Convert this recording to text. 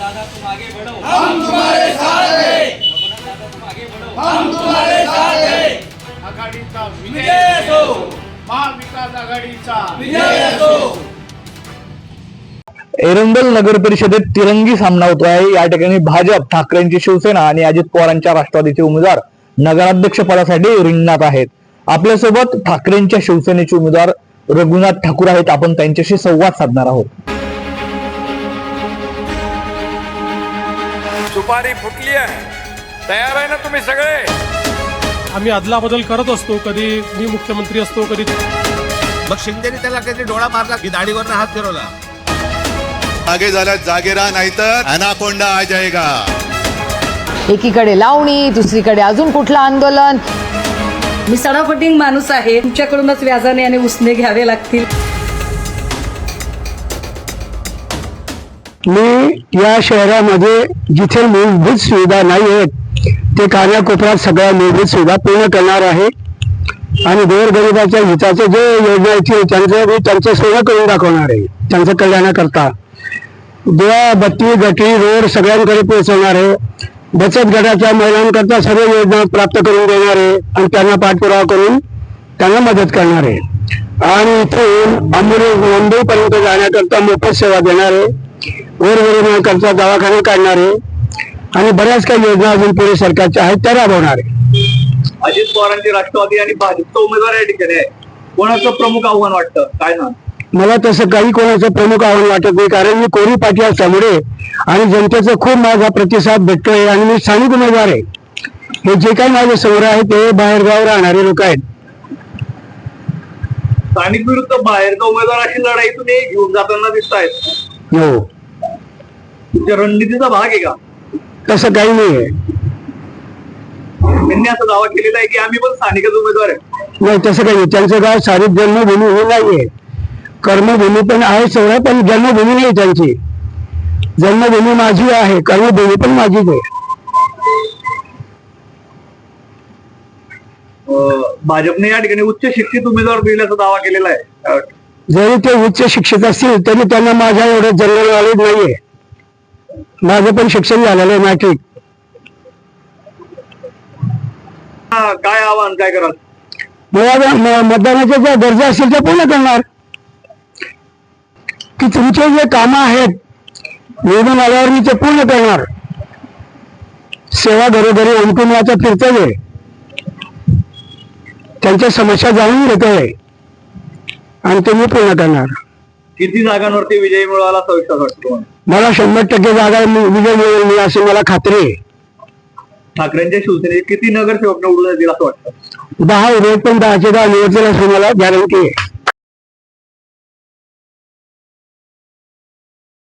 दादा तुम आगे बढ़ो। हम तुम्हारे साथ हैं। रघुनाथ दादा तुम आगे बढ़ो। हम तुम्हारे साथ हैं। आघाडीचा विजय विजय असो। महाविकास आघाडीचा. विजय असो। एरंडल नगर परिषदेत तिरंगी सामना होतो आहे या ठिकाणी भाजप ठाकरेंची शिवसेना आणि अजित पवारांच्या राष्ट्रवादीचे उमेदवार नगराध्यक्ष पदासाठी रिंगणात आहेत. आपल्यासोबत ठाकरेंच्या शिवसेनेचे उमेदवार रघुनाथ ठाकूर आहेत. आपण त्यांच्याशी संवाद साधणार आहोत. सुपारी फुटली आहे. तयार आहे ना तुम्ही सगळे? आम्ही अदलाबदल करत असतो कधी मी मुख्यमंत्री असतो कधी मग शिंदेने त्याला काहीतरी डोळा मारला की दाढीवरनं हात फिरवला. आगे झाला जागे राहा नाहीतर अनाकोंडा आ जाएगा एकीकडे लावणी दुसरीकडे अजून कुठलं आंदोलन? मी सडाफटिंग माणूस आहे. तुमच्याकडूनच व्याजाने आणि उसने घ्यावे लागतील. मी या शहरामध्ये जिथे मूलभूत सुविधा नाही आहेत ते कानाकोपऱ्यात सगळ्या मूलभूत सुविधा पूर्ण करणार आहे. आणि गोरगरिबाच्या हिताचे जे योजना आहेत त्यांचं मी त्यांचं सोनं करून दाखवणार आहे त्यांचं कल्याणाकरता. दिवा बत्ती गटी रोड सगळ्यांकडे पोहोचवणार आहे. बचत गटाच्या महिलांकरता सर्व योजना प्राप्त करून देणार आहे आणि त्यांना पाठपुरावा करून त्यांना मदत करणार आहे. आणि इथून आंबोली मुंबईपर्यंत जाण्याकरता मोफत सेवा देणार आहे. गोरगरिबांकरता दवाखाने काढणार आणि बऱ्याच काही योजना अजून पुढे सरकारच्या आहेत त्या राबवणार आहे. अजित पवारांची राष्ट्रवादी आणि भाजपचा उमेदवार या ठिकाणी आहे. कोणाचं प्रमुख आव्हान वाटतं? काय ना मला तसं काही कोणाचं प्रमुख आव्हान वाटत नाही कारण मी कोरी पाठी असल्यामुळे आणि जनतेचा खूप माझा प्रतिसाद भेटतोय आणि मी स्थानिक उमेदवार आहे. हे जे काही माझे समोर आहे ते बाहेरगाव राहणारे लोक आहेत. स्थानिक विरुद्ध बाहेरचा उमेदवार अशी लढाई तुम्ही घेऊन जाताना दिसत आहेत हो. तुमच्या रणनीतीचा भाग आहे का? तसं काही नाही आहे. त्यांनी असा दावा केलेला आहे की आम्ही पण स्थानिकच उमेदवार आहे. नाही तसं काही नाही. त्यांचं गाव सारी जन्मभूमी ही नाहीये. कर्मभूमी पण आहे सगळं पण जन्मभूमी नाही त्यांची. जन्मभूमी माझी आहे कर्मभूमी पण माझीच आहे. अं, भाजपने या ठिकाणी उच्च शिक्षित उमेदवार दिल्याचा दावा केलेला आहे? जरी ते उच्च शिक्षित असतील तरी त्यांना माझ्या एवढं जनरल नॉलेज नाहीये. माझं पण शिक्षण झालेलं आहे मॅट्रिक हा, काय आव्हान काय कराल? म- मतदानाच्या ज्या गरजा असतील त्या पूर्ण करणार. की तुमचे जे कामं आहेत निवडून आल्यावर मी ते पूर्ण करणार. सेवा घरोघरी उमटून वाचा फिरतोय. त्यांच्या समस्या जाणून घेतोय. आणि ते मी पूर्ण करणार. किती जागांवरती विजय मिळवायला असा विश्वास वाटतो? मला शंभर टक्के जागा मी- विजय मिळेल अशी मला खात्री आहे. ठाकरेंच्या शिवसेनेचे किती नगरसेवक निवडून येतील असं वाटतं? दहा उमेद पण दहाचे दहा निवडतील अशी मला गॅरंटी आहे.